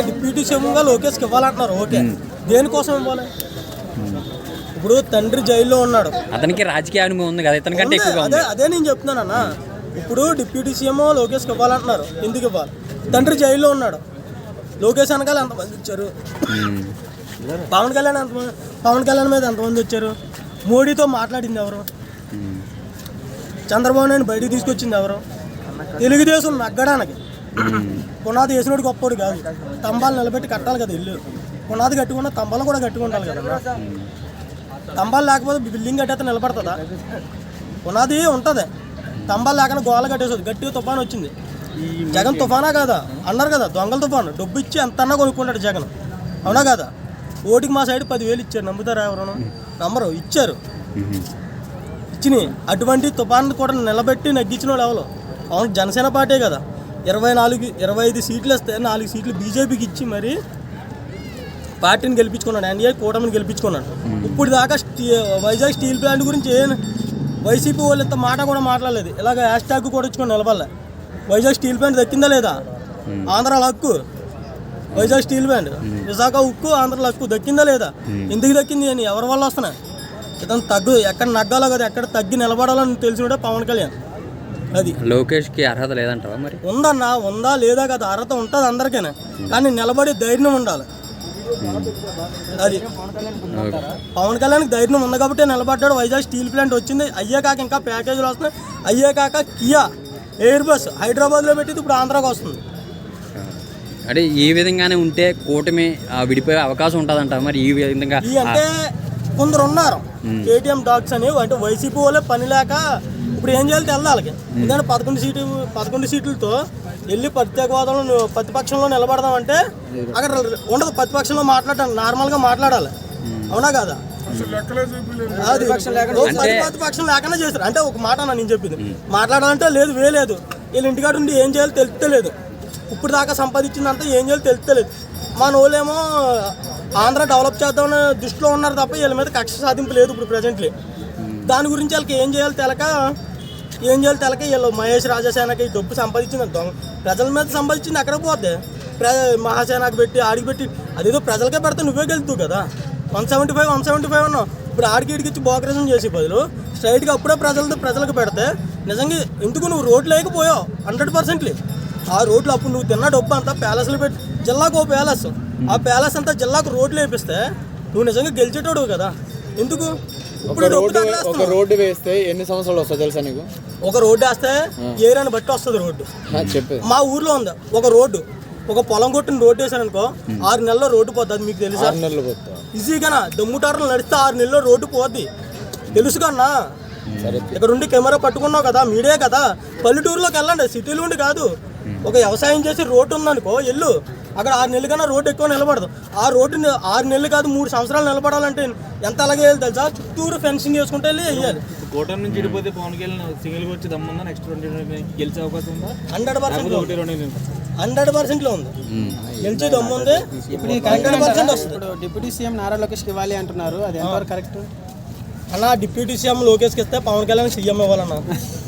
Deputy సీఎంగా లోకేష్కి ఇవ్వాలంటున్నారు. Okay. దేనికోసం ఇవ్వాలి? ఇప్పుడు తండ్రి జైల్లో ఉన్నాడు. అతనికి రాజకీయ అనుభవం ఉంది కదా ఉంది. ఎక్కువగా అదే అదే నేను చెప్తున్నానన్న ఇప్పుడు డిప్యూటీ సీఎం లోకేష్కి ఇవ్వాలంటున్నారు. ఎందుకు ఇవ్వాలి? తండ్రి జైల్లో ఉన్నాడు. లోకేష్ వెనకాల ఎంతమంది వచ్చారు? ఉమ్. పవన్ కళ్యాణ్ ఎంతమంది పవన్ కళ్యాణ్ మీద ఎంతమంది వచ్చారు? మోడీతో మాట్లాడింది ఎవరు. చంద్రబాబు నాయుడు బయటికి తీసుకొచ్చింది ఎవరు? తెలుగుదేశం నగ్గడానికి. పునాది వేసినోడు గొప్పోడు కాదు. తంబాలు నిలబెట్టి కట్టాలి కదా ఇల్లు. పునాది కట్టుకున్న తంబాలు కూడా కట్టుకుంటాలి కదా తంబాలు లేకపోతే బిల్డింగ్ కట్టేస్తే నిలబడుతుందా? పునాది ఉంటుంది. తంబాలు లేకుండా గోల కట్టేస్తుంది గట్టిగా తుఫాన్ వచ్చింది. జగన్ తుఫానా కాదా? అన్నారు కదా దొంగల తుఫాను. డబ్బు ఇచ్చి ఎంతన్నా కొనుక్కుంటాడు జగన్. అవునా కదా? ఓటికి మా సైడ్ పదివేలు ఇచ్చారు. నమ్ముతారా ఎవరు నమ్మరు. ఇచ్చారు. ఇచ్చినాయి. అటువంటి తుఫాన్ కూడా నిలబెట్టి నగ్గించిన వాళ్ళు ఎవరు? అవును జనసేన పార్టీ కదా. ఇరవై నాలుగు ఇరవై ఐదు సీట్లు వస్తే నాలుగు సీట్లు బీజేపీకి ఇచ్చి మరి పార్టీని గెలిపించుకున్నాడు. ఎన్డీఏ కూటమిని గెలిపించుకున్నాడు. ఇప్పుడు దాకా స్టీ వైజాగ్ స్టీల్ ప్లాంట్ గురించి ఏం వైసీపీ వాళ్ళు ఇంత మాట కూడా మాట్లాడలేదు. ఇలాగ హ్యాష్ ట్యాగ్ కూడా ఇచ్చుకొని నిలబడలే. వైజాగ్ స్టీల్ ప్లాంట్ దక్కిందా లేదా? ఆంధ్ర హక్కు వైజాగ్ స్టీల్ ప్లాంట్. విశాఖ ఉక్కు ఆంధ్ర హక్కు దక్కిందా లేదా? ఎందుకు దక్కింది అని ఎవరి వల్ల వస్తున్నాయి? ఇతను తగ్గు ఎక్కడ నగ్గాలో కదా ఎక్కడ తగ్గి నిలబడాలని తెలిసినడే పవన్ కళ్యాణ్. అది. లోకేష్కి అర్హత లేదంటావా మరి? ఉందన్నా ఉందా లేదా కదా అర్హత ఉంటుంది అందరికైనా. కానీ నిలబడి ధైర్యం ఉండాలి. అది. పవన్ కళ్యాణ్కి ధైర్యం ఉంది కాబట్టి నిలబడ్డాడు. వైజాగ్ స్టీల్ ప్లాంట్ వచ్చింది. అయ్యే కాక ఇంకా ప్యాకేజీలు వస్తున్నాయి. అయ్యే కాక కియా ఎయిర్ బస్ హైదరాబాద్లో పెట్టింది. ఇప్పుడు ఆంధ్రాకి వస్తుంది. అంటే ఈ విధంగానే ఉంటే కూటమి విడిపోయే అవకాశం ఉంటుందంట మరి? ఈ విధంగా అంటే కొందరు ఉన్నారు. కేటీఎం డాగ్స్ అని. అంటే వైసీపీ వాళ్ళే పని లేక ఇప్పుడు ఏం చేయాలి తెల్ల వాళ్ళకి? ఎందుకంటే పదకొండు సీటు పదకొండు సీట్లతో వెళ్ళి ప్రత్యేకవాదంలో నువ్వు ప్రతిపక్షంలో నిలబడదామంటే అక్కడ ఉండదు ప్రతిపక్షంలో మాట్లాడటానికి నార్మల్గా మాట్లాడాలి. అవునా కాదా? అది ప్రతిపక్షం లేకుండా చేశారు అంటే ఒక మాట నేను చెప్పింది. మాట్లాడాలంటే లేదు వేలేదు వీళ్ళు ఇంటికాడ ఉండి ఏం చేయాలో తెలుస్తలేదు. ఇప్పుడు దాకా సంపాదించిందంతా ఏం చేయాలో తెలుస్తలేదు. మన వాళ్ళేమో ఆంధ్ర డెవలప్ చేద్దామని దృష్టిలో ఉన్నారు తప్ప వీళ్ళ మీద కక్ష సాధింపు లేదు ఇప్పుడు ప్రజెంట్లీ దాని గురించి వాళ్ళకి ఏం చేయాలి తెలక ఏం చేయాలి తెలక? వీళ్ళు మహేష్ రాజాసేనకి డబ్బు సంపాదించింది దొంగ ప్రజల మీద సంపాదించింది ఎక్కడ పోతే ప్ర మహాసేనకు పెట్టి ఆడికి పెట్టి అదేదో ప్రజలకే పెడితే నువ్వే గెలుతావు కదా. One seventy five one seventy five అన్నావు. ఇప్పుడు ఆడికి ఇడికి ఇచ్చి బోకరేషన్ చేసే బదులు స్ట్రైట్గా అప్పుడే ప్రజలతో ప్రజలకు పెడితే నిజంగా ఎందుకు నువ్వు రోడ్లు లేకపోయావు? హండ్రెడ్ పర్సెంట్లీ. ఆ రోడ్లు అప్పుడు నువ్వు తిన్న డబ్బు అంతా ప్యాలెస్లు పెట్టి జిల్లాకు ఓ ప్యాలెస్. ఆ ప్యాలెస్ అంతా జిల్లాకు రోడ్లు వేపిస్తే నువ్వు నిజంగా గెలిచేటోడు కదా. ఎందుకు? రోడ్డు ఒక. రోడ్డు వేస్తే ఎన్ని సంవత్సరాలు వస్తుంది తెలుసా నీకు? ఒక రోడ్డు వేస్తే ఏరియాని బట్టి వస్తుంది రోడ్డు. మా ఊర్లో ఉంది ఒక రోడ్డు. ఒక పొలం కొట్టిన రోడ్డు వేసారనుకో ఆరు నెలల్లో రోడ్డు పోతుంది అది మీకు తెలుసా? ఆరు నెలలు పోతా ఈజీగానా? దమ్ముటారులు నడిస్తే ఆరు నెలల్లో రోడ్డు పోద్ది. తెలుసు కన్నా? ఇక్కడ ఉండి కెమెరా పట్టుకున్నావు కదా మీడియా కదా. పల్లెటూరులోకి వెళ్ళండి సిటీలో ఉండి కాదు. ఒక వ్యవసాయం చేసి రోడ్డు ఉందనుకో ఎల్లు అక్కడ ఆరు నెలలు కన్నా రోడ్డు ఎక్కువ నిలబడదు. ఆ రోడ్డు ఆరు నెలలు కాదు మూడు సంవత్సరాలు నిలబడాలంటే ఎంత అలాగే వేయాలి తెలుసా? చుట్టూరు ఫెన్సింగ్ వేసుకుంటే వెళ్ళి వేయాలి. నుంచి విడిపోతే పవన్ కళ్యాణ్ సింగిల్ వచ్చి దమ్ముందా? నెక్స్ట్ ట్వంటీ గెలిచే అవకాశం ఉందా? హండ్రెడ్ పర్సెంట్ రెండు. హండ్రెడ్ పర్సెంట్లో ఉంది. గెలిచే దమ్ము ఉంది. ఇప్పుడు ఈ హండ్రెడ్ పర్సెంట్ వస్తుంది. డిప్యూటీ సీఎం నారా లోకేష్కి ఇవ్వాలి అంటున్నారు. అది ఎంతవరకు కరెక్ట్? అన్న డిప్యూటీ సీఎం లోకేష్కి ఇస్తే పవన్ కళ్యాణ్ సీఎం ఇవ్వాలన్న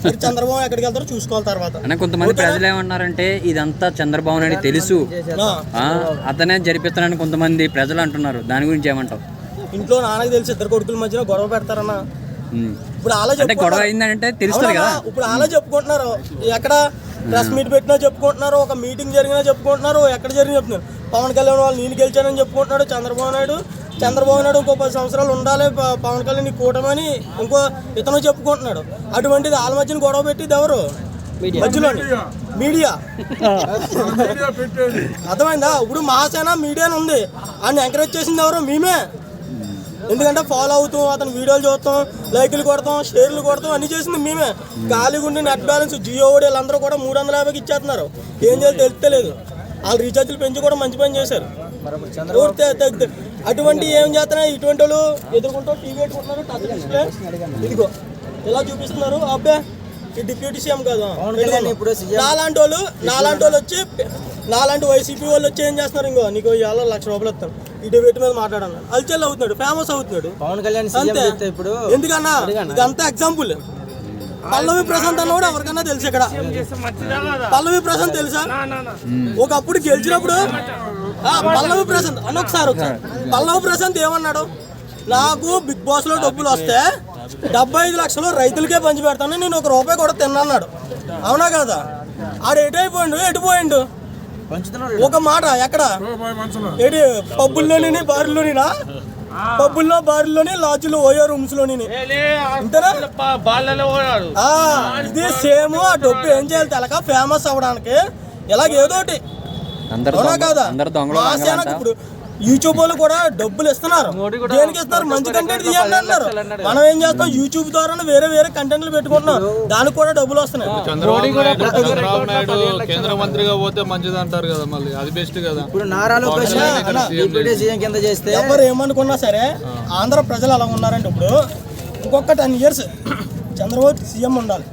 మరి చంద్రబాబు ఎక్కడికి వెళ్తారో చూసుకోవాలి తర్వాత. అన్న కొంతమంది ప్రజలు ఏమన్నారంటే ఇదంతా చంద్రబాబు నాయుడు తెలుసు. అతనే జరిపిస్తానని కొంతమంది ప్రజలు అంటున్నారు. దాని గురించి ఏమంటావు? ఇంట్లో నాన్నకి తెలిసి ఇద్దరు కొడుకుల మధ్యన గొడవ పెడతారన్న. ఇప్పుడు అలా అంటే గొడవ అయిందంటే తెలుస్తుంది కదా. ఇప్పుడు అలా చెప్పుకుంటున్నారు. ఎక్కడ ప్రెస్ మీట్ పెట్టినా చెప్పుకుంటున్నారు ఒక మీటింగ్ జరిగినా చెప్పుకుంటున్నారు ఎక్కడ జరిగినా చెప్తున్నారు పవన్ కళ్యాణ్ వాళ్ళు నేను గెలిచానని చెప్పుకుంటున్నాడు చంద్రబాబు నాయుడు. చంద్రబాబు నాయుడు ఇంకో పది సంవత్సరాలు ఉండాలి పవన్ కళ్యాణ్ కూటమని ఇంకో ఇతను చెప్పుకుంటున్నాడు. అటువంటిది వాళ్ళ మధ్యన గొడవ పెట్టింది ఎవరు? మధ్యలో మీడియా. అర్థమైందా? ఇప్పుడు మహాసేన మీడియా ఉంది. ఆయన ఎంకరేజ్ చేసింది ఎవరు? మేమే. ఎందుకంటే ఫాలో అవుతాం అతని వీడియోలు చూస్తాం లైకులు కొడతాం షేర్లు కొడతాం అన్ని చేసింది మేమే. ఖాళీగా ఉండి నెట్ బ్యాలెన్స్ జియో ఓడి వీళ్ళందరూ కూడా మూడు వందల యాభైకి ఇచ్చేస్తున్నారు. ఏం చేయాలి తెలుస్తలేదు వాళ్ళు రీఛార్జ్లు పెంచి కూడా మంచి పని చేశారు. అటువంటి ఏం చేస్తున్నాయి? ఇటువంటి వాళ్ళు ఎదుర్కొంటూ టీవీ పెట్టుకుంటున్నారు టచ్ డిస్ప్లే ఇదిగో ఇలా చూపిస్తున్నారు. అబ్బే ఈ డిప్యూటీ సీఎం కదా. ఇప్పుడు నాలాంటి వాళ్ళు నాలాంటి వాళ్ళు వచ్చి నాలాంటి వైసీపీ వాళ్ళు వచ్చి ఏం చేస్తున్నారు ఇంకో? నీకు ఇవాళ లక్ష రూపాయలు ఇస్తాను ఈ డిబేట్ మీద మాట్లాడాను అల్చెల్ అవుతున్నాడు ఫేమస్ అవుతున్నాడు. పవన్ కళ్యాణ్ అంతే. ఇప్పుడు ఎందుకన్నా? ఇదంతా ఎగ్జాంపుల్ పల్లవి ప్రశాంత్ అన్న కూడా ఎవరికన్నా తెలుసు ఇక్కడ. పల్లవి ప్రశాంత్ తెలుసా? ఒకప్పుడు గెలిచినప్పుడు పల్లవి ప్రశాంత్ అన్న ఒకసారి ఒకసారి పల్లవి ప్రశాంత్ ఏమన్నాడు? నాకు బిగ్ బాస్లో డబ్బులు వస్తే డెబ్బై ఐదు లక్షలు రైతులకే పంచి పెడతాను నేను ఒక రూపాయి కూడా తిన్నాడు అవునా కదా? ఆడు ఎటు అయిపోయిండు? ఎటు పోయిండు? ఒక మాట ఎక్కడ? ఏడి పబ్బుల్లోని బారుల్లోనినా పబ్బుల్లో బారుల్లోని లాడ్జ్లో ఓయో రూమ్స్లోని ఇది సేమ్ ఆ డబ్బు ఏం చేయాలి తెలక ఫేమస్ అవ్వడానికి. ఇలాగేదోటి. ఏదోటి అందరు దొంగలు యూట్యూబ్ వాళ్ళు కూడా డబ్బులు ఇస్తున్నారు. దేనికి ఇస్తున్నారు? మంచి కంటెంట్ తీయండి అన్నారు. మనం ఏం చేస్తాం? యూట్యూబ్ ద్వారా వేరే వేరే కంటెంట్లు పెట్టుకుంటున్నాం. దానికి కూడా డబ్బులు వస్తున్నాయి. చంద్రబాబు నాయుడు కేంద్ర మంత్రిగా పోతే మంచిది అంటారు కదా మళ్ళీ. అది బెస్ట్ కదా. ఇప్పుడు నారా లోకేష్ కింద చేస్తే ఎవరు ఏమనుకున్నా సరే ఆంధ్ర ప్రజలు అలా ఉన్నారంటే ఇప్పుడు ఇంకొక టెన్ ఇయర్స్ చంద్రబాబు సీఎం ఉండాలి.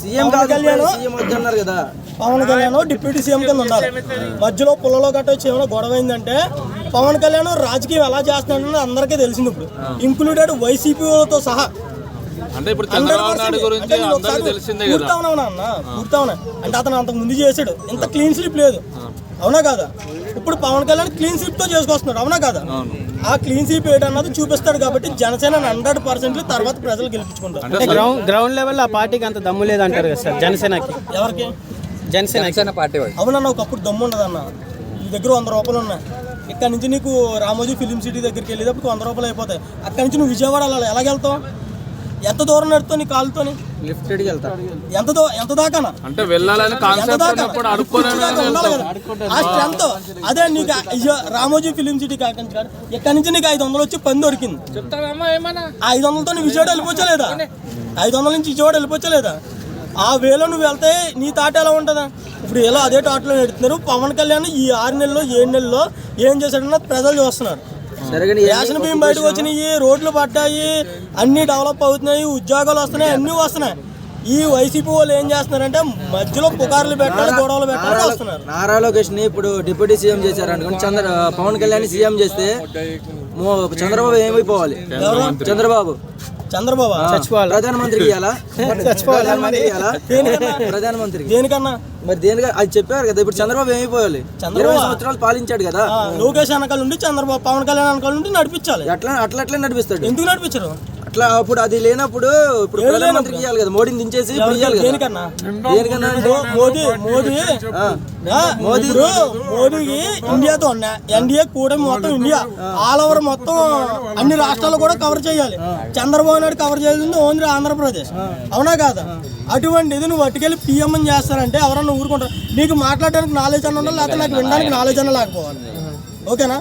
సీఎం కళ్యాణ్ సీఎం వద్దన్నారు కదా. పవన్ కళ్యాణ్ డిప్యూటీ సీఎం కింద ఉండాలి. మధ్యలో పుల్లలో గట్ట వచ్చి ఏమైనా గొడవ అయిందంటే పవన్ కళ్యాణ్ రాజకీయం ఎలా చేస్తున్నాడని అందరికీ తెలిసింది ఇప్పుడు. ఇంక్లూడెడ్ వైసీపీతో సహా. అంటే ఇప్పుడు 100% చంద్రబాబు నాయుడు గురించి అందరికీ తెలిసిందే కదా. పూర్తవునా అన్న పూర్తవునా అంటే అతను అంతకు ముందు చేశాడు. ఇంత క్లీన్ స్లిప్ లేదు. అవునా కాదా? ఇప్పుడు పవన్ కళ్యాణ్ క్లీన్ స్లిప్తో చేసుకొస్తున్నాడు. అవునా కాదా? ఆ క్లీన్ స్లిప్ ఏంటన్నది చూపిస్తాడు కాబట్టి జనసేన హండ్రెడ్ పర్సెంట్ తర్వాత ప్రజలు గెలిపించుకుంటారు. అంటే గ్రౌండ్ గ్రౌండ్ లెవెల్ ఆ పార్టీకి అంత దమ్ము లేదంటారు కదా సార్ జనసేనకి. ఎవరికి? జనసేన జనసేన పార్టీ వాళ్ళు అవునన్న ఒకప్పుడు దమ్ము ఉండదన్న. నీ దగ్గర వంద రూపాయలు ఉన్నాయి. ఇక్కడ నుంచి నీకు రామోజీ ఫిలిం సిటీ దగ్గరికి వెళ్ళేటప్పుడు వంద రూపాయలు అయిపోతాయి. అక్కడి నుంచి నువ్వు విజయవాడ వెళ్ళాలి. ఎలాగెళ్తావు ఎంత దూరం నడుతావు నీ కాలుతోని వెళ్తారు ఎంత దో ఎంత దాకానా? అంటే వెళ్ళాలని కాన్సెప్ట్ దాకా దాకా ఆ స్ట్రెంత్ అదే నీకు రామోజీ ఫిలిం సిటీ కాకండి కాదు ఇక్కడ నుంచి నీకు ఐదు వందలు వచ్చి పని దొరికింది. ఐదు వందలతో నువ్వు విజయవాడ వెళ్ళిపోవచ్చలేదా ఐదు వందల నుంచి విజయవాడ వెళ్ళిపోవచ్చలేదా ఆ వేలో నువ్వు వెళ్తే నీ తాట ఎలా ఉంటుందా? ఇప్పుడు ఎలా అదే తాటలో నెడుతున్నారు పవన్ కళ్యాణ్ ఈ ఆరు నెలల్లో ఏడు నెలల్లో ఏం చేశాడన్నది ప్రజలు చూస్తున్నారు. రేషన్ బియ్యం బయటకు వచ్చినాయి రోడ్లు పడ్డాయి అన్ని డెవలప్ అవుతున్నాయి ఉద్యోగాలు వస్తున్నాయి అన్నీ వస్తున్నాయి. ఈ వైసీపీ వాళ్ళు ఏం చేస్తున్నారంటే మధ్యలో పుకార్లు పెట్టాలి గొడవలు పెట్టాలి వస్తున్నారు. నారా లోకేష్ని ఇప్పుడు డిప్యూటీ సీఎం చేశారు అనుకోండి చంద్ర పవన్ కళ్యాణ్ సీఎం చేస్తే చంద్రబాబు ఏమైపోవాలి? చంద్రబాబు. చంద్రబాబు ప్రధానమంత్రికి ఇవ్వాలా దేనికన్నా? దేనికన్నా? మరి దేనిగా? అది చెప్పారు కదా ఇప్పుడు చంద్రబాబు ఏమైపోవాలి? చంద్రబాబు- ఇరవై సంవత్సరాలు పాలించాడు కదా. లోకేష్ వెనకాల నుండి చంద్రబాబు పవన్ కళ్యాణ్ వెనకాల నుండి నడిపించాలి. అట్లా అట్లా అట్లా నడిపిస్తాడు. ఎందుకు నడిపించరు? అట్లా అప్పుడు అది లేనప్పుడు ఇప్పుడు ప్రధానమంత్రికి ఇవ్వాలి కదా మోడీని దించేసి దేనికన్నా? దేనికన్నా మోదీ మోదీ మోదీకి ఇండియాతో ఉన్న ఎన్డీఏ కూడా మొత్తం ఇండియా. ఆల్ ఓవర్ మొత్తం అన్ని రాష్ట్రాలు కూడా కవర్ చేయాలి. చంద్రబాబు నాయుడు కవర్ చేయాల్సింది ఓన్లీ ఆంధ్రప్రదేశ్. అవునా కాదా? అటువంటి ఇది నువ్వు పట్టుకెళ్ళి పిఎం అని చేస్తానంటే ఎవరన్నా ఊరుకుంటారు. నీకు మాట్లాడడానికి నాలెడ్జ్ అన్న ఉండాలి లేకపోతే నాకు వినడానికి నాలెడ్జ్ అన్న లేకపోవాలి. ఓకేనా?